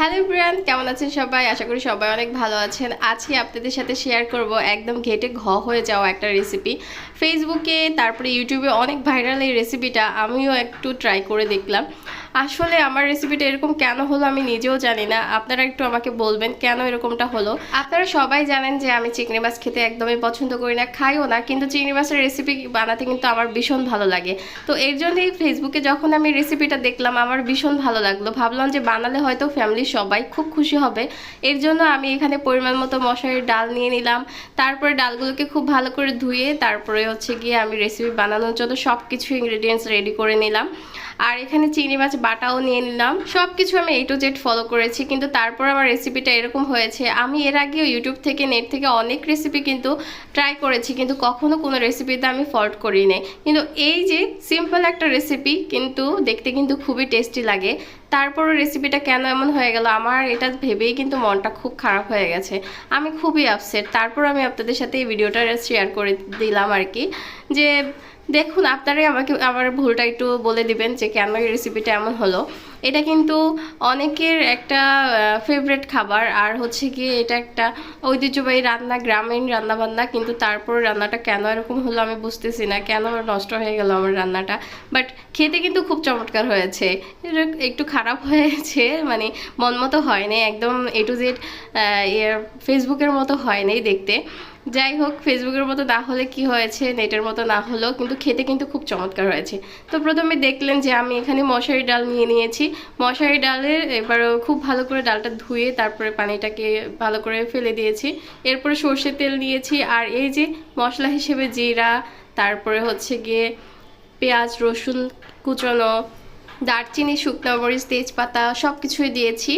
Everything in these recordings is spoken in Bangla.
হ্যালো ব্রিয়ান কেমন আছেন সবাই? আশা করি সবাই অনেক ভালো আছেন। আজকে আপনাদের সাথে শেয়ার করব একদম ঘেটে ঘ হয়ে যাওয়া একটা রেসিপি ফেসবুকে তারপরে ইউটিউবে অনেক ভাইরাল এই রেসিপিটা আমিও একটু ট্রাই করে দেখলাম। আসলে আমার রেসিপিটা এরকম কেন হলো আমি নিজেও জানি না। আপনারা একটু আমাকে বলবেন কেন এরকমটা হলো। আপনারা সবাই জানেন যে আমি চিংড়ি মাছ খেতে একদমই পছন্দ করি না, খাইও না, কিন্তু চিংড়ি মাছের রেসিপি বানাতে কিন্তু আমার ভীষণ ভালো লাগে। তো এর জন্যই ফেসবুকে যখন আমি রেসিপিটা দেখলাম, আমার ভীষণ ভালো লাগল। ভাবলাম যে বানালে হয়তো ফ্যামিলির সবাই খুব খুশি হবে। এর জন্য আমি এখানে পরিমাণ মতো মশারির ডাল নিয়ে নিলাম। তারপরে ডালগুলোকে খুব ভালো করে ধুয়ে, তারপরে হচ্ছে গিয়ে আমি রেসিপি বানানোর জন্য সব কিছু ইনগ্রেডিয়েন্টস রেডি করে নিলাম। আর এখানে চিংড়ি মাছ বাটাও নিয়ে নিলাম। সব কিছু আমি এই টু জেড ফলো করেছি, কিন্তু তারপর আমার রেসিপিটা এরকম হয়েছে। আমি এর আগেও ইউটিউব থেকে নেট থেকে অনেক রেসিপি কিন্তু ট্রাই করেছি, কিন্তু কখনো কোনো রেসিপিতে আমি ফল্ট করি নাই কিন্তু এই যে সিম্পল একটা রেসিপি কিন্তু দেখতে কিন্তু খুবই টেস্টি লাগে। তারপরও রেসিপিটা কেন এমন হয়ে গেল? আমার এটা ভেবেই কিন্তু মনটা খুব খারাপ হয়ে গেছে। আমি খুবই আপসেট তারপর আমি আপনাদের সাথে এই ভিডিওটা শেয়ার করে দিলাম আর কি যে, দেখুন, আপনারাই আমাকে, আমার ভুলটা একটু বলে দিবেন যে, কেন এই রেসিপিটা এমন হলো? এটা কিন্তু অনেকের একটা ফেভারেট খাবার। আর হচ্ছে গিয়ে এটা একটা ঐতিহ্যবাহী রান্না, গ্রামীণ রান্নাবান্না। কিন্তু তারপর রান্নাটা কেন এরকম হলো আমি বুঝতেছি না। কেন নষ্ট হয়ে গেল আমার রান্নাটা? বাট খেতে কিন্তু খুব চমৎকার হয়েছে। একটু খারাপ হয়েছে মানে মন মতো হয়নি একদম এ টু জেড ফেসবুকের মতো হয়নি দেখতে। যাই হোক ফেসবুকের মতো না হলে কি হয়েছে, নেটের মতো না হলেও কিন্তু খেতে কিন্তু খুব চমৎকার হয়েছে। তো প্রথমে দেখলেন যে আমি এখানে মশারি ডাল নিয়ে নিয়েছি। মশারি ডালের এবার খুব ভালো করে ডালটা ধুয়ে তারপরে পানিটাকে ভালো করে ফেলে দিয়েছি। এরপরে সর্ষের তেল নিয়েছি, আর এই যে মশলা হিসেবে জিরা, তারপরে হচ্ছে গিয়ে পেঁয়াজ, রসুন কুচনো দারচিনি, শুকনো মরিচ, তেজপাতা সব কিছুই দিয়েছি।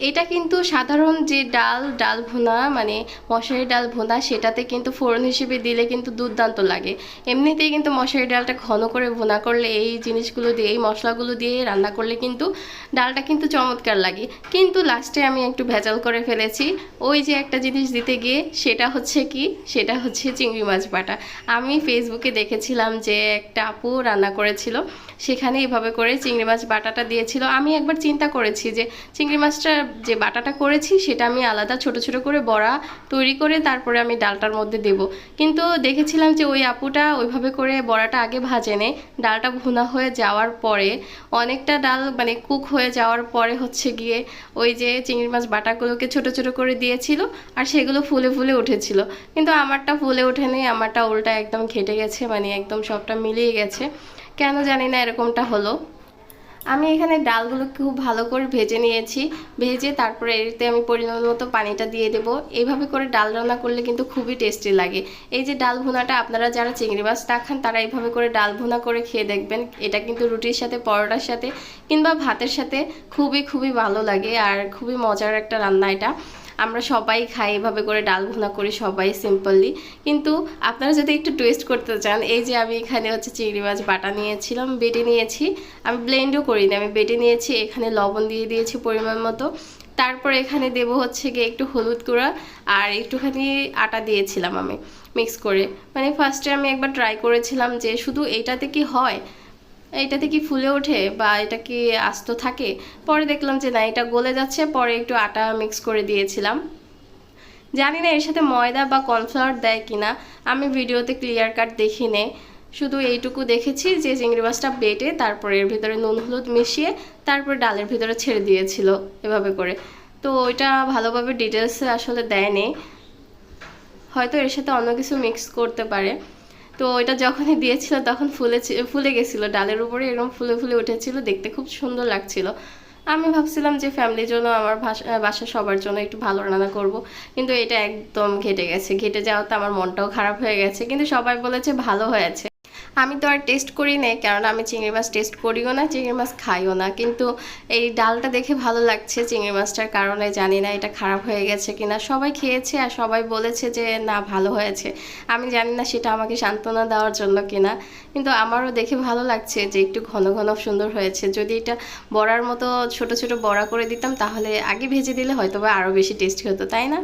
এটা কিন্তু সাধারণ যে ডাল ডাল ভুনা মানে মশারি ডাল ভুনা, সেটাতে কিন্তু ফোড়ন হিসেবে দিলে কিন্তু দুর্দান্ত লাগে। এমনিতেই কিন্তু মশারি ডালটা ঘন করে ভুনা করলে, এই জিনিসগুলো দিয়ে, এই মশলাগুলো দিয়ে রান্না করলে কিন্তু ডালটা কিন্তু চমৎকার লাগে। কিন্তু লাস্টে আমি একটু ভেজাল করে ফেলেছি। ওই যে একটা জিনিস দিতে গিয়ে, সেটা হচ্ছে কি? সেটা হচ্ছে চিংড়ি মাছ বাটা। আমি ফেসবুকে দেখেছিলাম যে একটা আপু রান্না করেছিল। সেখানে এভাবে করে চিংড়ি মাছ বাটাটা দিয়েছিল। আমি একবার চিন্তা করেছি যে চিংড়ি মাছটা যে বাটাটা করেছি, সেটা আমি আলাদা ছোট ছোট করে বড়া তৈরি করে তারপরে আমি ডালটার মধ্যে দেব। কিন্তু দেখেছিলাম যে ওই আপুটা ওইভাবে করে বড়াটা আগে ভাজে নেয়। ডালটা ভুনা হয়ে যাওয়ার পরে, অনেকটা ডাল মানে কুক হয়ে যাওয়ার পরে হচ্ছে গিয়ে ওই যে চিংড়ি মাছ বাটাগুলোকে ছোট ছোট করে দিয়েছিল আর সেগুলো ফুলে ফুলে উঠেছিল। কিন্তু আমারটা ফুলে ওঠেনি, আমারটা উল্টা একদম ঘেটে গেছে মানে একদম সবটা মিলিয়ে গেছে। কেন জানি না এরকমটা হলো। আমি এখানে ডালগুলো খুব ভালো করে ভেজে নিয়েছি। ভেজে তারপরে এতে আমি পরিমাণ মতো পানিটা দিয়ে দেবো। এইভাবে করে ডাল রান্না করলে কিন্তু খুবই টেস্টি লাগে। এই যে ডাল ভুনাটা, আপনারা যারা চিংড়ি মাছ না খান, তারা এইভাবে করে ডাল ভুনা করে খেয়ে দেখবেন। এটা কিন্তু রুটির সাথে, পরোটার সাথে কিংবা ভাতের সাথে খুবই খুবই ভালো লাগে আর খুবই মজার একটা রান্না এটা। আমরা সবাই খাই, এভাবে করে ডাল ভুনা করি সবাই সিম্পলি কিন্তু আপনারা যদি একটু টেস্ট করতে চান, এই যে আমি এখানে হচ্ছে চিংড়ি মাছ বাটা নিয়েছিলাম, বেটে নিয়েছি। আমি ব্লেন্ডও করিনি, আমি বেটে নিয়েছি, এখানে লবণ দিয়ে দিয়েছি পরিমাণ মতো। তারপর এখানে দেব হচ্ছে গিয়ে একটু হলুদ গুঁড়া, আর একটুখানি আটা দিয়েছিলাম আমি মিক্স করে। মানে ফার্স্টে আমি একবার ট্রাই করেছিলাম যে শুধু এইটাতে কি হয় এইটাতে কি ফুলে ওঠে বা এটা কি আস্ত থাকে? পরে দেখলাম যে না, এটা গলে যাচ্ছে, পরে একটু আটা মিক্স করে দিয়েছিলাম। জানি না এর সাথে ময়দা বা কর্নফ্লাওয়ার দেয় কিনা, আমি ভিডিওতে ক্লিয়ার কাট দেখি নে। শুধু এইটুকু দেখেছি যে চিংড়ি মাছটা বেটে তারপরে এর ভিতরে নুন হলুদ মিশিয়ে তারপরে ডালের ভিতরে ছেড়ে দিয়েছিল এভাবে করে। তো ওইটা ভালোভাবে ডিটেলসে আসলে দেয়নি হয়তো এর সাথে অন্য কিছু মিক্স করতে পারে। তো এটা যখনই দিয়েছিল তখন ফুলে ফুলে গেছিল। ডালের উপরে এরকম ফুলে ফুলে উঠেছিল, দেখতে খুব সুন্দর লাগছিল। আমি ভাবছিলাম যে ফ্যামিলির জন্য আমার বাসা সবার জন্য একটু ভালো রান্না করব। কিন্তু এটা একদম ঘেটে গেছে। ঘেটে যাওয়াতে আমার মনটাও খারাপ হয়ে গেছে। কিন্তু সবাই বলেছে ভালো হয়েছে। আমি তো আর টেস্ট করি নাই কারণ আমি চিংড়ি মাছ টেস্ট করিও না, চিংড়ি মাছ খাইও না। কিন্তু এই ডালটা দেখে ভালো লাগছে চিংড়ি মাছটার কারণে, জানি না এটা খারাপ হয়ে গেছে কিনা। সবাই খেয়েছে আর সবাই বলেছে যে, না, ভালো হয়েছে। আমি জানি না সেটা আমাকে সান্ত্বনা দেওয়ার জন্য কিনা, কিন্তু আমারও দেখে ভালো লাগছে যে, একটু ঘন ঘন সুন্দর হয়েছে। যদি এটা বড়ার মতো ছোট ছোট বড়া করে দিতাম, তাহলে আগে ভেজে দিলে হয়তো বা আরও বেশি টেস্টি হতো, তাই না?